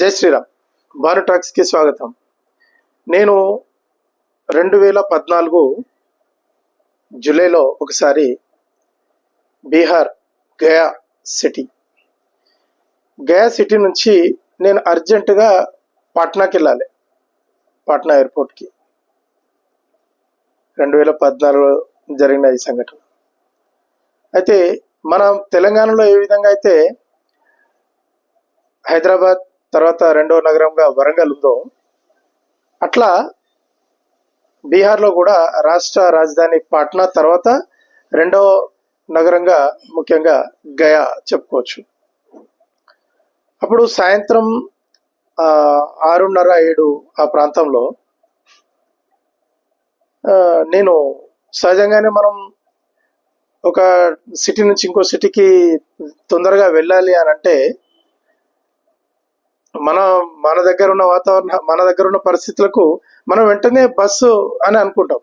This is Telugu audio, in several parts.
జై శ్రీరామ్. భాను టాక్స్కి స్వాగతం. నేను రెండు వేల పద్నాలుగు జూలైలో ఒకసారి బీహార్ గయా సిటీ. గయా సిటీ నుంచి నేను అర్జెంటుగా పాట్నాకి వెళ్ళాలి. పాట్నా ఎయిర్పోర్ట్కి. రెండు వేల పద్నాలుగులో జరిగిన ఈ సంఘటన. అయితే మనం తెలంగాణలో ఏ విధంగా అయితే హైదరాబాద్ తర్వాత రెండో నగరంగా వరంగల్ ఉందో అట్లా బీహార్లో కూడా రాష్ట్ర రాజధాని పాట్నా తర్వాత రెండో నగరంగా ముఖ్యంగా గయా చెప్పుకోవచ్చు. అప్పుడు సాయంత్రం ఆరున్నర ఏడు ఆ ప్రాంతంలో నేను సహజంగానే మనం ఒక సిటీ నుంచి ఇంకో సిటీకి తొందరగా వెళ్ళాలి అని అంటే మన మన దగ్గర ఉన్న వాతావరణ మన దగ్గర ఉన్న పరిస్థితులకు మనం వెంటనే బస్సు అని అనుకుంటాం.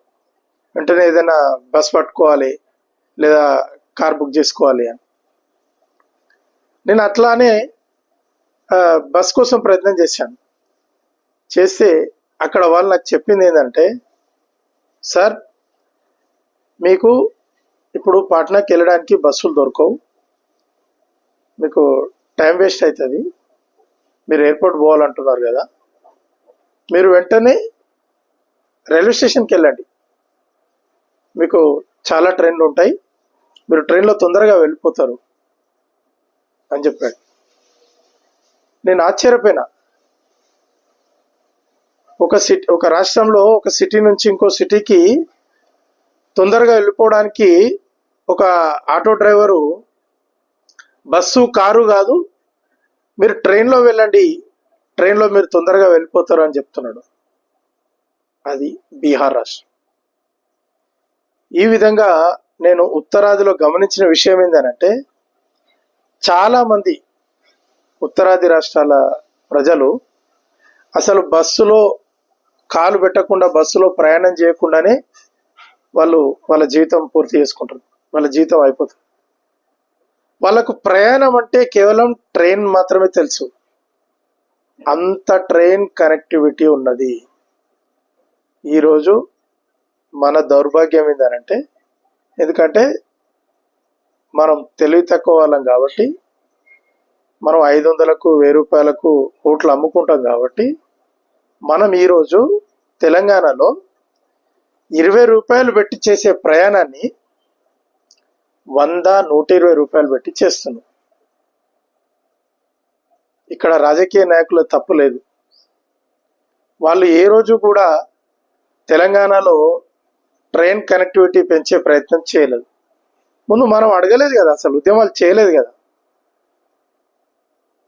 వెంటనే ఏదైనా బస్ పట్టుకోవాలి లేదా కార్ బుక్ చేసుకోవాలి అని. నేను అట్లానే బస్ కోసం ప్రయత్నం చేశాను. చేస్తే అక్కడ వాళ్ళు నాకు చెప్పింది ఏంటంటే సార్ మీకు ఇప్పుడు పాట్నాకి వెళ్ళడానికి బస్సులు దొరకవు. మీకు టైం వేస్ట్ అవుతుంది. మీరు ఎయిర్పోర్ట్ పోవాలంటున్నారు కదా మీరు వెంటనే రైల్వే స్టేషన్కి వెళ్ళండి. మీకు చాలా ట్రైన్లు ఉంటాయి. మీరు ట్రైన్లో తొందరగా వెళ్ళిపోతారు అని చెప్పాడు. నేను ఆశ్చర్యపోయినా. ఒక సిటీ ఒక రాష్ట్రంలో ఒక సిటీ నుంచి ఇంకో సిటీకి తొందరగా వెళ్ళిపోవడానికి ఒక ఆటో డ్రైవరు బస్సు కారు కాదు మీరు ట్రైన్లో వెళ్ళండి. ట్రైన్లో మీరు తొందరగా వెళ్ళిపోతారు అని చెప్తున్నాడు. అది బీహార్ రాష్ట్రం. ఈ విధంగా నేను ఉత్తరాదిలో గమనించిన విషయం ఏంటంటే చాలామంది ఉత్తరాది రాష్ట్రాల ప్రజలు అసలు బస్సులో కాలు పెట్టకుండా బస్సులో ప్రయాణం చేయకుండానే వాళ్ళు వాళ్ళ జీవితం పూర్తి చేసుకుంటారు. వాళ్ళ జీవితం అయిపోతుంది. వాళ్ళకు ప్రయాణం అంటే కేవలం ట్రైన్ మాత్రమే తెలుసు. అంత ట్రైన్ కనెక్టివిటీ ఉన్నది. ఈరోజు మన దౌర్భాగ్యం ఏంటంటే ఎందుకంటే మనం తెలివి తక్కువ వాళ్ళం కాబట్టి మనం ఐదు వందలకు వెయ్యి రూపాయలకు ఓట్లు అమ్ముకుంటాం కాబట్టి మనం ఈరోజు తెలంగాణలో ఇరవై రూపాయలు పెట్టి చేసే ప్రయాణాన్ని వంద నూట ఇరవై రూపాయలు పెట్టి చేస్తున్నాం. ఇక్కడ రాజకీయ నాయకుల తప్పు లేదు. వాళ్ళు ఏ రోజు కూడా తెలంగాణలో ట్రైన్ కనెక్టివిటీ పెంచే ప్రయత్నం చేయలేదు. ముందు మనం అడగలేదు కదా అసలు ఉద్యమాలు చేయలేదు కదా.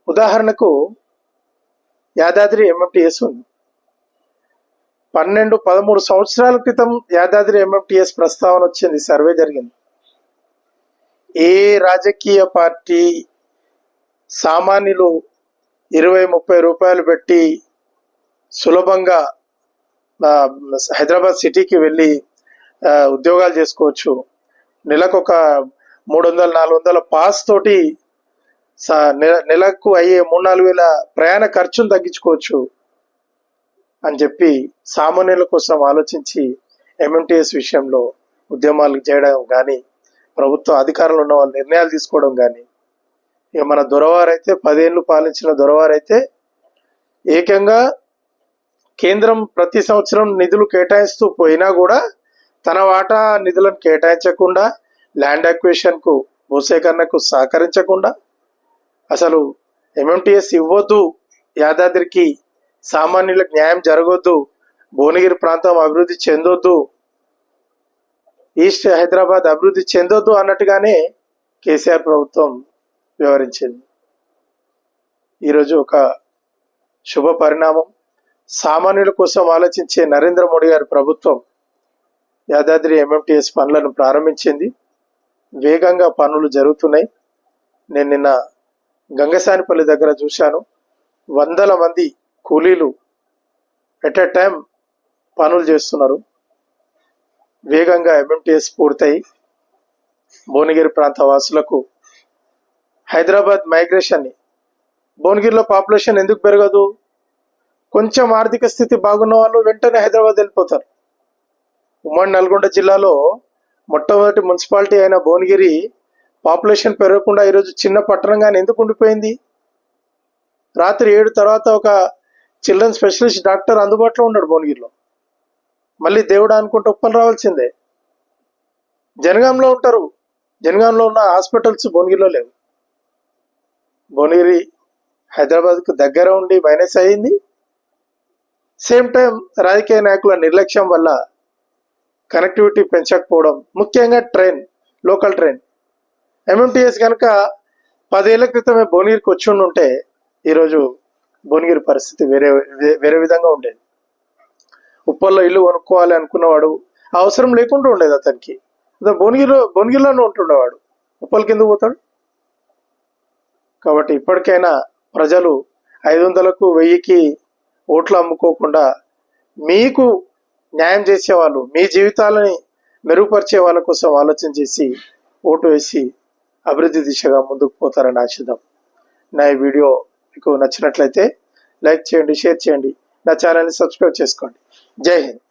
ఉదాహరణకు యాదాద్రి ఎంఎంటీఎస్ ఉంది. పన్నెండు పదమూడు సంవత్సరాల క్రితం యాదాద్రి ఎంఎంటీఎస్ ప్రస్తావన వచ్చింది సర్వే జరిగింది. ఏ రాజకీయ పార్టీ సామాన్యులు ఇరవై ముప్పై రూపాయలు పెట్టి సులభంగా హైదరాబాద్ సిటీకి వెళ్ళి ఉద్యోగాలు చేసుకోవచ్చు. నెలకు ఒక మూడు వందల నాలుగు వందల పాస్ తోటి నెల- నెలకు అయ్యే మూడు నాలుగు వేల ప్రయాణ ఖర్చును తగ్గించుకోవచ్చు అని చెప్పి సామాన్యుల కోసం ఆలోచించి ఎంఎంటీఎస్ విషయంలో ఉద్యమాలు చేయడం కానీ ప్రభుత్వ అధికారులు ఉన్న వాళ్ళు నిర్ణయాలు తీసుకోవడం కానీ ఇక మన దొరవారైతే పదేళ్ళు పాలించిన దొరవారైతే ఏకంగా కేంద్రం ప్రతి సంవత్సరం నిధులు కేటాయిస్తూ పోయినా కూడా తన వాటా నిధులను కేటాయించకుండా ల్యాండ్ అక్వేషన్కు భూసేకరణకు సహకరించకుండా అసలు ఎంఎంటీఎస్ ఇవ్వద్దు యాదాద్రికి సామాన్యులకు న్యాయం జరగొద్దు భువనగిరి ప్రాంతం అభివృద్ధి చెందొద్దు ఈస్ట్ హైదరాబాద్ అభివృద్ధి చెందొద్దు అన్నట్టుగానే కేసీఆర్ ప్రభుత్వం వివరించింది ఈరోజు ఒక శుభ పరిణామం. సామాన్యుల కోసం ఆలోచించే నరేంద్ర మోడీ గారి ప్రభుత్వం యాదాద్రి ఎంఎంటిఎస్ పనులను ప్రారంభించింది. వేగంగా పనులు జరుగుతున్నాయి. నేను నిన్న గంగసానిపల్లి దగ్గర చూశాను. వందల మంది కూలీలు ఎట్ ఎ టైం పనులు చేస్తున్నారు. వేగంగా ఎంఎంటీఎస్ పూర్తయి. భువనగిరి ప్రాంత వాసులకు హైదరాబాద్ మైగ్రేషన్ని భువనగిరిలో పాపులేషన్ ఎందుకు పెరగదు? కొంచెం ఆర్థిక స్థితి బాగున్న వాళ్ళు వెంటనే హైదరాబాద్ వెళ్ళిపోతారు. ఉమ్మడి నల్గొండ జిల్లాలో మొట్టమొదటి మున్సిపాలిటీ అయిన భువనగిరి పాపులేషన్ పెరగకుండా ఈరోజు చిన్న పట్టణంగానే ఎందుకు ఉండిపోయింది? రాత్రి ఏడు తర్వాత ఒక చిల్డ్రన్ స్పెషలిస్ట్ డాక్టర్ అందుబాటులో ఉన్నాడు భువనగిరిలో. మళ్ళీ దేవుడు అనుకుంటే ఉప్పలు రావాల్సిందే. జనగాంలో ఉంటారు. జనగాంలో ఉన్న హాస్పిటల్స్ భువనగిరిలో లేవు. భువనగిరి హైదరాబాద్కు దగ్గర ఉండి మైనస్ అయింది సేమ్ టైం రాజకీయ నాయకుల నిర్లక్ష్యం వల్ల కనెక్టివిటీ పెంచకపోవడం ముఖ్యంగా ట్రైన్ లోకల్ ట్రైన్. ఎంఎంటీఎస్ కనుక పదేళ్ళ క్రితమే భువనగిరికి వచ్చి ఉంటే ఈరోజు భువనగిరి పరిస్థితి వేరే వేరే విధంగా ఉండేది. ఉప్పల్లో ఇల్లు కొనుక్కోవాలి అనుకున్నవాడు అవసరం లేకుండా ఉండేది అతనికి. అతను భువనగిరిలో భువనగిరిలోనే ఉంటుండేవాడు. ఉప్పల కింద పోతాడు. కాబట్టి ఇప్పటికైనా ప్రజలు ఐదు వందలకు వెయ్యికి ఓట్లు అమ్ముకోకుండా మీకు న్యాయం చేసేవాళ్ళు మీ జీవితాలని మెరుగుపరిచే వాళ్ళ కోసం ఆలోచన చేసి ఓటు వేసి అభివృద్ధి దిశగా ముందుకు పోతారని ఆశిద్దాం. నా ఈ వీడియో మీకు నచ్చినట్లయితే లైక్ చేయండి షేర్ చేయండి. నా ఛానల్ని సబ్స్క్రైబ్ చేసుకోండి. జై హింద్.